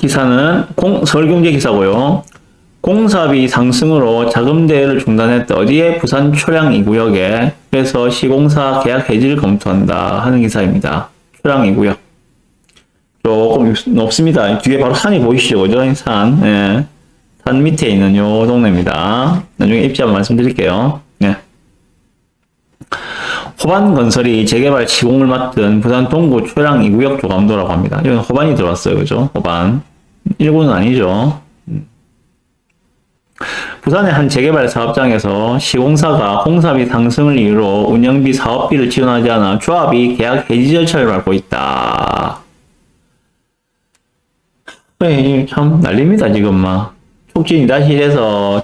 기사는 공, 서울경제 기사고요. 공사비 상승으로 자금 대여를 중단했다. 어디에? 부산 초량 2구역에. 그래서 시공사 계약 해지를 검토한다 하는 기사입니다. 초량 2구역. 조금 높습니다. 뒤에 바로 산이 보이시죠? 그죠? 산. 예. 산 밑에 있는 요 동네입니다. 나중에 입지 한번 말씀드릴게요. 예. 호반건설이 재개발 시공을 맡은 부산 동구 초량 2구역 조감도라고 합니다. 이건 호반이 들어왔어요. 그죠? 호반. 1구는 아니죠. 음. 부산의 한 재개발 사업장에서 시공사가 공사비 상승을 이유로 운영비 사업비를 지원하지 않아 조합이 계약 해지 절차를 밟고 있다. 네, 참 난립니다 지금 막 촉진이 다시 해서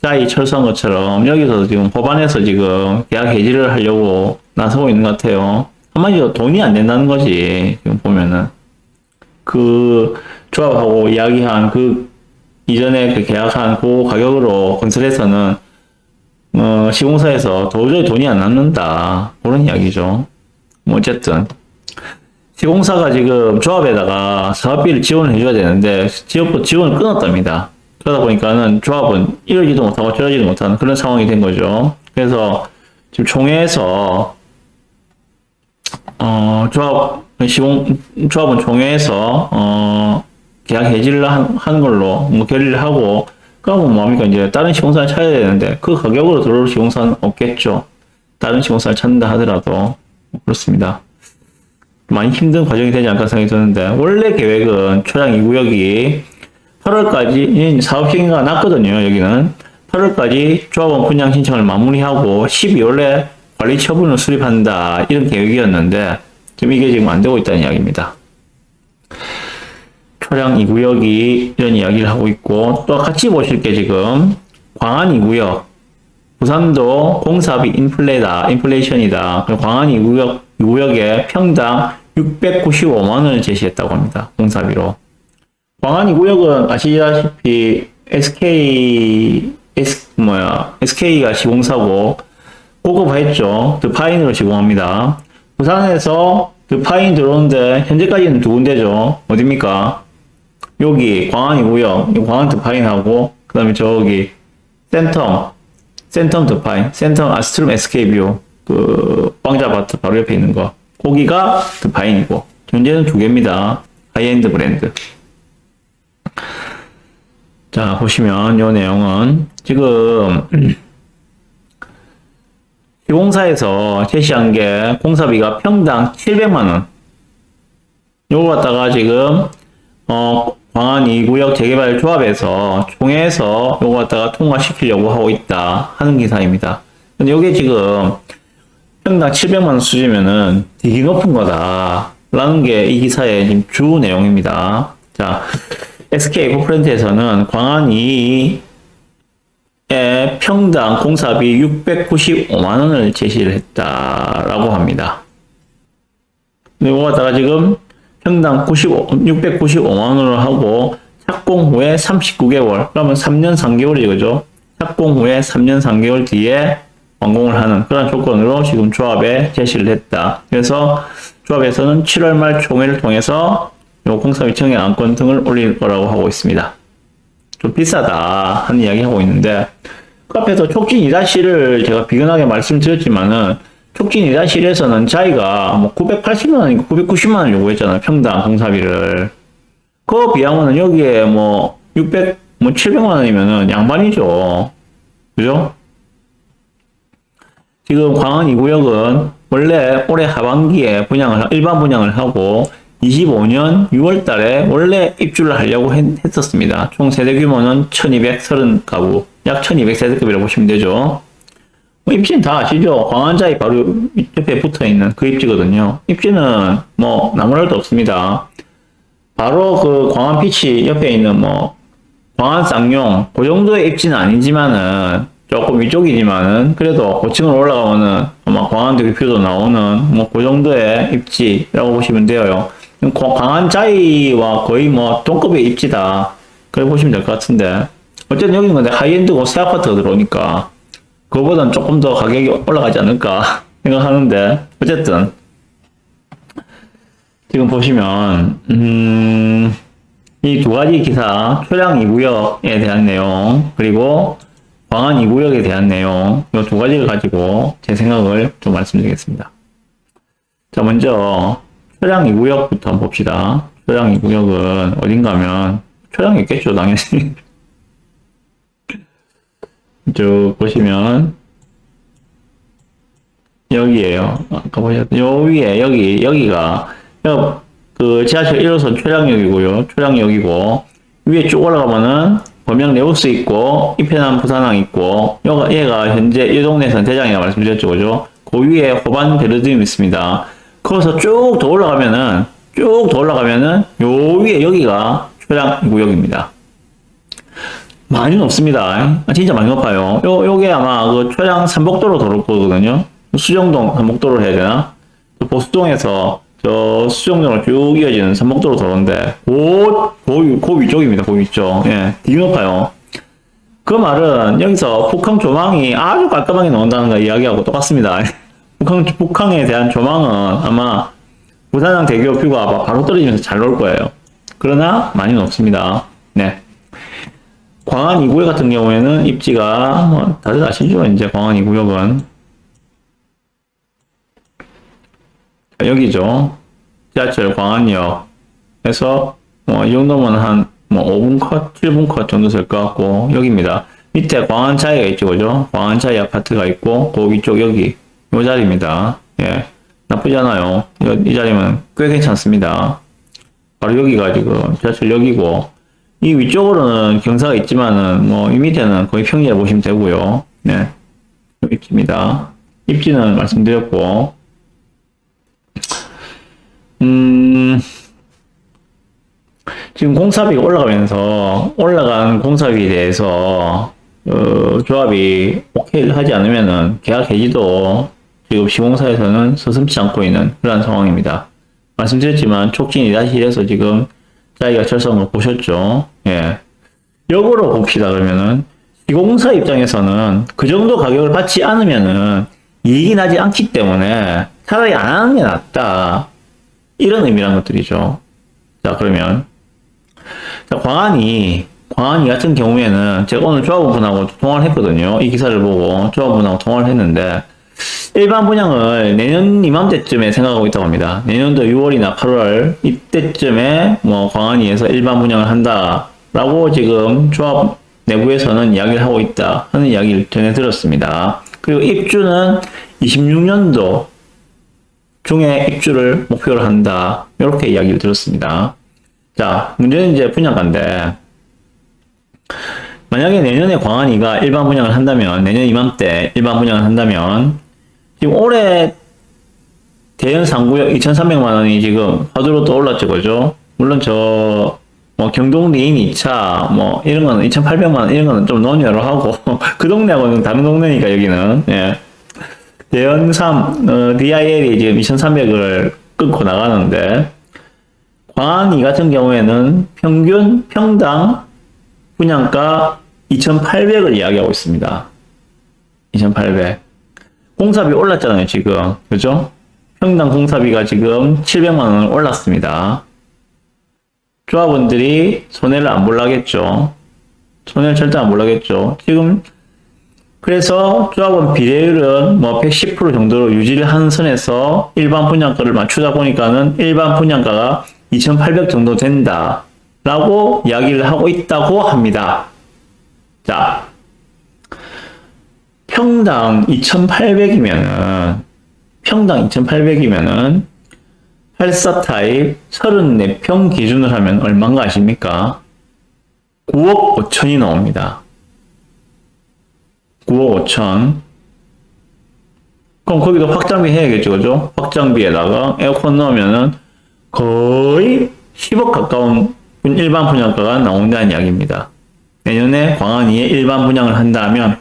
짜이 철수한 것처럼 여기서 지금 법안에서 지금 계약 해지를 하려고 나서고 있는 것 같아요. 한마디로 돈이 안 된다는 거지 지금 보면은 그 조합하고 이야기한 그 이전에 그 계약한 그 가격으로 건설해서는 어, 시공사에서 도저히 돈이 안 남는다 그런 이야기죠. 뭐 어쨌든 시공사가 지금 조합에다가 사업비를 지원을 해줘야 되는데 지원, 지원을 끊었답니다. 그러다 보니까는 조합은 이러지도 못하고 저러지도 못하는 그런 상황이 된 거죠. 그래서 지금 총회에서 어, 조합 시공 조합은 총회에서 어, 계약 해지를 한, 하는 걸로 뭐 결의를 하고 그러면 뭐합니까 이제 다른 시공사를 찾아야 되는데 그 가격으로 들어올 시공사는 없겠죠. 다른 시공사를 찾는다 하더라도 그렇습니다. 많이 힘든 과정이 되지 않을까 생각이 드는데 원래 계획은 초량 2구역이 8월까지 사업 시기가 났거든요. 여기는 8월까지 조합원 분양 신청을 마무리하고 12월에 관리 처분을 수립한다 이런 계획이었는데 지금 이게 지금 안 되고 있다는 이야기입니다. 초량 2구역이 이런 이야기를 하고 있고 또 같이 보실 게 지금 광안 2구역 부산도 공사비 인플레다 인플레이션이다. 광안 2구역 2구역에 평당 695만 원을 제시했다고 합니다. 공사비로. 광안 2구역은 아시다시피 SK S 뭐야 SK가 시공사고 고급화했죠. 드파인으로 시공합니다. 부산에서 드파인 들어오는데 현재까지는 두 군데죠. 어딥니까? 여기 광안 2구역, 광안 드파인하고 그 다음에 저기 센텀, 센텀 드파인, 센텀 아스트룸 SK뷰 그 왕자바트 바로 옆에 있는 거. 거기가 드파인이고 현재는 두 개입니다. 하이엔드 브랜드. 자 보시면 이 내용은 지금 시공사에서 제시한 게 공사비가 평당 700만 원. 요거 갖다가 지금 어 광안 2구역 재개발 조합에서 총회에서 요거 갖다가 통과시키려고 하고 있다 하는 기사입니다. 근데 요게 지금 평당 700만 원 수준이면은 되게 높은 거다. 라는 게 이 기사의 지금 주 내용입니다. 자, SK 에코프렌트에서는 광안이 에 평당 공사비 695만 원을 제시를 했다라고 합니다. 이거 갖다가 지금 평당 95, 695만 원으로 하고 착공 후에 39개월, 그러면 3년 3개월이 그죠? 착공 후에 3년 3개월 뒤에 완공을 하는 그런 조건으로 지금 조합에 제시를 했다. 그래서 조합에서는 7월 말 총회를 통해서 청약 안건 등을 올릴 거라고 하고 있습니다. 좀 비싸다 하는 이야기 하고 있는데 그 앞에서 촉진 이다시를 제가 비근하게 말씀드렸지만은 촉진 이다실에서는 자기가 뭐 980만 원인가 990만 원 요구했잖아요. 평당 공사비를. 그거 비하면은 여기에 뭐 600, 뭐 700만 원이면은 양반이죠. 그죠? 지금 광안 2구역은 원래 올해 하반기에 분양을, 일반 분양을 하고 25년 6월 달에 원래 입주를 하려고 했, 했었습니다. 총 세대 규모는 1230가구, 약 1200세대급이라고 보시면 되죠. 뭐 입지는 다 아시죠? 광안자이 바로 옆에 붙어 있는 그 입지거든요. 입지는 뭐 나무랄 도 없습니다. 바로 그 광안 피치 옆에 있는 뭐 광안 쌍용 그 정도의 입지는 아니지만은 조금 위쪽이지만은 그래도 고층으로 올라가면은 아마 광안도 교표도 나오는 뭐 그 정도의 입지라고 보시면 돼요. 광안 자이와 거의 뭐 동급의 입지다. 그렇게 보시면 될 것 같은데 어쨌든 여기는 근데 하이엔드고 새 아파트가 들어오니까 그거보단 조금 더 가격이 올라가지 않을까 생각하는데 어쨌든 지금 보시면 음 이 두 가지 기사, 초량 2구역에 대한 내용, 그리고 광안 2구역에 대한 내용, 이 두 가지를 가지고 제 생각을 좀 말씀드리겠습니다. 자, 먼저, 초량 2구역부터 한번 봅시다. 초량 2구역은 어딘가 하면, 초량이 있겠죠, 당연히. 쭉 보시면, 여기에요. 아까 보셨던, 요 위에, 여기, 여기가, 여- 그 지하철 1호선 초량역이고요. 초량역이고, 위에 쭉 올라가면은, 범양 네오스 있고, 이편한 부산항 있고, 여가, 얘가 현재 이 동네에서는 대장이라 말씀드렸죠. 그죠? 그 위에 호반 베르디움 있습니다. 거기서 쭉 더 올라가면은, 쭉 더 올라가면은, 요 위에 여기가 초량 구역입니다. 많이 높습니다. 아, 진짜 많이 높아요. 요, 요게 아마 그 초량 삼복도로 도로 거거든요. 수정동 삼복도로 해야 되나? 또 보수동에서 저 수정동으로 쭉 이어지는 삼복도로 도로인데, 고, 고, 고 위쪽입니다. 고 위쪽. 예, 되게 높아요. 그 말은 여기서 북항 조망이 아주 깔끔하게 나온다는 거 이야기하고 똑같습니다. 북항, 북항에 대한 조망은 아마 부산항 대교 뷰가 바로 떨어지면서 잘 나올 거예요. 그러나 많이 높습니다. 네. 광안 2구역 같은 경우에는 입지가 뭐 다들 아시죠? 이제 광안 2구역은 여기죠. 지하철 광안역에서 뭐 이 정도면 한 뭐 5분 컷, 7분 컷 정도 될 것 같고 여기입니다. 밑에 광안 차이가 있죠, 그죠? 광안 차이 아파트가 있고 그 위쪽 여기 이 자리입니다. 예, 나쁘지 않아요. 이, 이 자리면 꽤 괜찮습니다. 바로 여기가 지금 지하철역이고 이 위쪽으로는 경사가 있지만은 뭐 이 밑에는 거의 평지라 보시면 되고요. 네, 입지입니다. 입지는 말씀드렸고, 음 지금 공사비가 올라가면서 올라간 공사비에 대해서 어, 조합이 오케이를 하지 않으면은 계약 해지도 지금 시공사에서는 서슴지 않고 있는 그런 상황입니다. 말씀드렸지만 촉진이 다시 해서 지금 자기가 결성을 걸 보셨죠. 예. 역으로 봅시다 그러면은 시공사 입장에서는 그 정도 가격을 받지 않으면은 이익이 나지 않기 때문에 차라리 안 하는 게 낫다. 이런 의미란 것들이죠. 자 그러면 자, 광안이 광안이 같은 경우에는 제가 오늘 조합원분하고 통화를 했거든요. 이 기사를 보고 조합원분하고 통화를 했는데 일반 분양을 내년 이맘때쯤에 생각하고 있다고 합니다. 내년도 6월이나 8월 이때쯤에 뭐 광안리에서 일반 분양을 한다라고 지금 조합 내부에서는 이야기를 하고 있다 하는 이야기를 전해 들었습니다. 그리고 입주는 26년도 중에 입주를 목표로 한다 이렇게 이야기를 들었습니다. 자 문제는 이제 분양가인데 만약에 내년에 광안이가 일반 분양을 한다면 내년 이맘때 일반 분양을 한다면 지금 올해 대연 상구역 2,300만 원이 지금 화두로 떠올랐죠, 그죠? 물론 저, 뭐, 경동 리인 2차, 뭐, 이런 거는 2,800만 원, 이런 거는 좀 논의를 하고, 그 동네하고는 다른 동네니까, 여기는, 예. 대연 3, 어, DIL이 지금 2,300을 끊고 나가는데, 광안이 같은 경우에는 평균 평당 분양가 2,800을 이야기하고 있습니다. 2,800. 공사비 올랐잖아요, 지금. 그죠? 평당 공사비가 지금 700만 원 올랐습니다. 조합원들이 손해를 안 볼라겠죠. 손해를 절대 안 볼라겠죠. 지금 그래서 조합원 비례율은 뭐 110% 정도로 유지를 하는 선에서 일반 분양가를 맞추다 보니까는 일반 분양가가 2,800 정도 된다. 라고 이야기를 하고 있다고 합니다. 자, 평당 2,800이면은, 평당 2,800이면은, 84 타입 34평 기준으로 하면 얼마인가 아십니까? 9억 5천이 나옵니다. 9억 5천. 그럼 거기도 확장비 해야겠죠, 그죠? 확장비에다가 에어컨 넣으면은 거의 10억 가까운 일반 분양가가 나온다는 이야기입니다. 내년에 광안리에 일반 분양을 한다면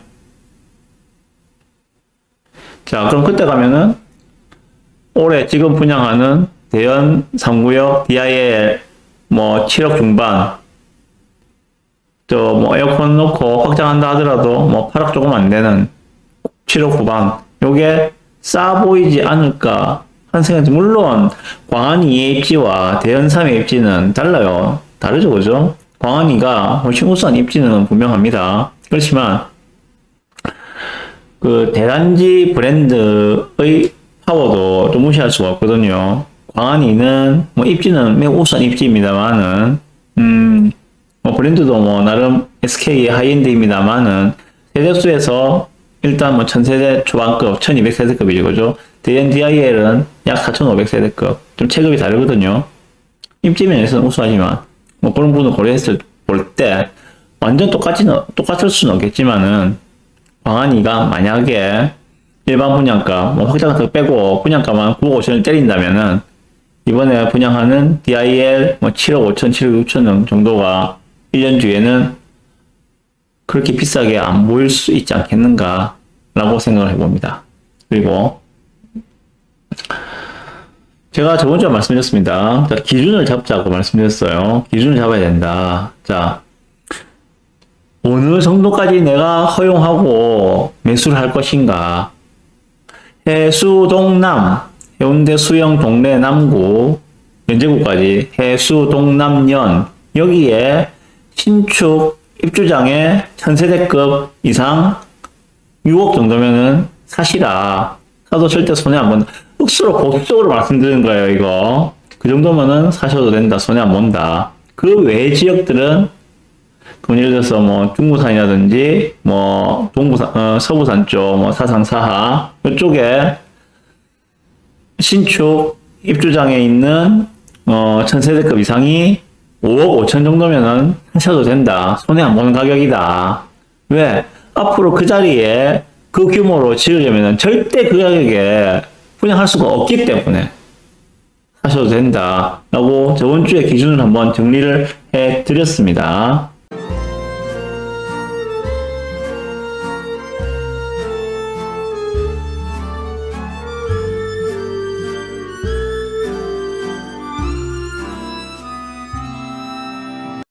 자, 그럼 그때 가면은 올해 지금 분양하는 대연 3구역 DIL 뭐 7억 중반 저 뭐 에어컨 놓고 확장한다 하더라도 뭐 8억 조금 안 되는 7억 후반 요게 싸 보이지 않을까 한 생각이 물론 광안리의 입지와 대연 3의 입지는 달라요. 다르죠, 그죠? 광안이가 훨씬 우수한 입지는 분명합니다. 그렇지만, 그 대단지 브랜드의 파워도 좀 무시할 수가 없거든요. 광안이는 뭐 입지는 매우 우수한 입지입니다만은, 음, 뭐 브랜드도 뭐 나름 SK의 하이엔드입니다만은 세대수에서 일단 뭐 1000세대 초반급, 1200세대급이죠, 그죠? DNDIL은 약 4500세대급, 좀 체급이 다르거든요. 입지 면에서는 우수하지만, 뭐 그런 부분을 고려했을 볼 때, 완전 똑같지는, 똑같을 수는 없겠지만은, 광안이가 만약에 일반 분양가, 뭐 확장가격 빼고 분양가만 9억 5천을 때린다면은, 이번에 분양하는 DIL 뭐 7억 5천, 7억 6천 원 정도가 1년 뒤에는 그렇게 비싸게 안 보일 수 있지 않겠는가 라고 생각을 해봅니다. 그리고 제가 저번 주에 말씀드렸습니다. 자, 기준을 잡자고 말씀드렸어요. 기준을 잡아야 된다. 자, 어느 정도까지 내가 허용하고 매수를 할 것인가? 해수동남, 해운대 수영 동래 남구, 연제구까지 해수동남연, 여기에 신축 입주장에 천세대급 이상 6억 정도면은 사시라. 사도 절대 손해 안 본다. 억수로 보수적으로 말씀드리는 거예요, 이거. 그 정도면은 사셔도 된다. 손해 안 본다. 그 외 지역들은 그 예를 들어서 뭐 중부산이라든지 뭐 동부산, 어, 서부산 쪽, 뭐 사상 사하 이쪽에 신축 입주장에 있는 어, 천세대급 이상이 5억 5천 정도면은 하셔도 된다. 손해 안 보는 가격이다. 왜? 앞으로 그 자리에 그 규모로 지으려면은 절대 그 가격에 분양할 수가 없기 때문에 하셔도 된다. 라고 저번 주에 기준을 한번 정리를 해 드렸습니다.